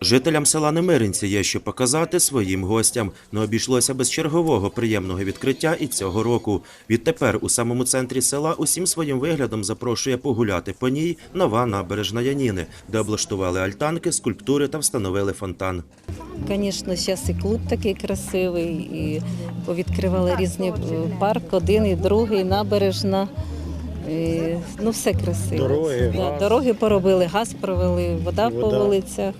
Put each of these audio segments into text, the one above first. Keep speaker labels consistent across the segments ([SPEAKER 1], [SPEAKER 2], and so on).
[SPEAKER 1] Жителям села Немиринці є що показати своїм гостям. Не обійшлося без чергового приємного відкриття і цього року. Відтепер у самому центрі села усім своїм виглядом запрошує погуляти по ній нова набережна Яніни, де облаштували альтанки, скульптури та встановили фонтан.
[SPEAKER 2] Звісно, зараз і клуб такий красивий, і повідкривали різні е, парк, один і другий, набережна. І, ну, все красиво.
[SPEAKER 3] Дороги,
[SPEAKER 2] Да,
[SPEAKER 3] газ.
[SPEAKER 2] дороги поробили, газ провели, вода, по
[SPEAKER 3] Вода.
[SPEAKER 2] вулицях.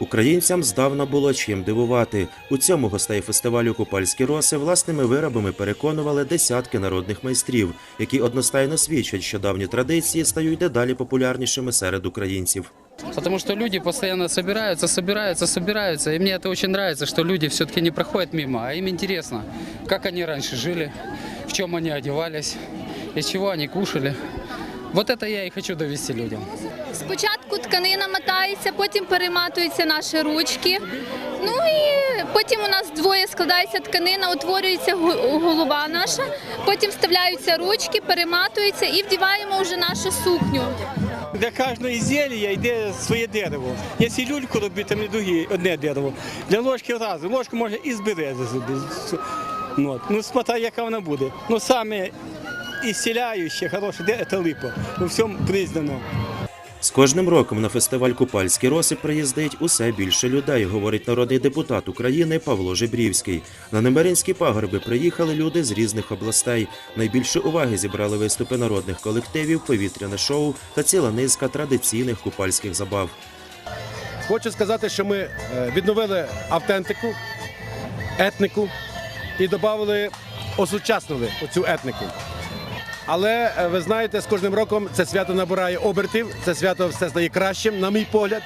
[SPEAKER 1] Українцям здавна було чим дивувати. У цьому гостей фестивалю Купальські роси власними виробами переконували десятки народних майстрів, які одностайно свідчать, що давні традиції стають дедалі популярнішими серед українців.
[SPEAKER 4] Потому что люди постоянно собираются, собираются, собираются. И мне это очень нравится, что люди все-таки не проходят мимо, а им интересно, как они раньше жили, в чем они одевались, из чего они кушали. Вот это я и хочу довести людям.
[SPEAKER 5] Спочатку тканина мотається, потім перематуються наші ручки. Ну і потім у нас двоє складається тканина, утворюється голова наша, потім вставляються ручки, перематуються і вдіваємо вже нашу сукню.
[SPEAKER 6] Для кожного ізделія йде своє дерево. Якщо люльку робити, там і друге одне дерево. Для ложки разу. Ложку можна і з берези зробити. Ну, от. ну смотря, яка вона буде. Ну саме ісціляюче, хороше дерево – це липа. У всьому признано.
[SPEAKER 1] З кожним роком на фестиваль Купальські роси приїздить усе більше людей, говорить народний депутат України Павло Жебрівський. На Немеринські пагорби приїхали люди з різних областей. Найбільше уваги зібрали виступи народних колективів, повітряне шоу та ціла низка традиційних купальських забав.
[SPEAKER 3] Хочу сказати, що ми е, відновили автентику, етнику і додали, осучаснили оцю етнику. Але е, ви знаєте, з кожним роком це свято набирає обертів, це свято все стає кращим, на мій погляд.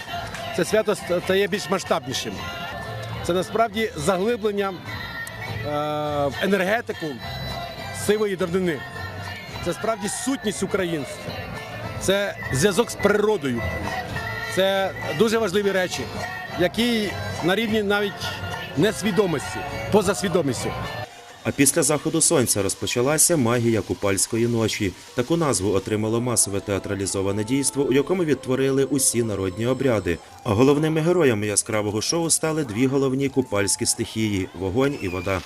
[SPEAKER 3] Це свято стає більш масштабнішим. Це насправді заглиблення е, в енергетику сивої давнини. Це справді сутність українства. Це зв'язок з природою. Це дуже важливі речі, які на рівні навіть несвідомості, поза свідомістю.
[SPEAKER 1] А після заходу сонця розпочалася магія купальської ночі. Таку назву отримало масове театралізоване дійство, у якому відтворили усі народні обряди. А головними героями яскравого шоу стали дві головні купальські стихії вогонь і вода.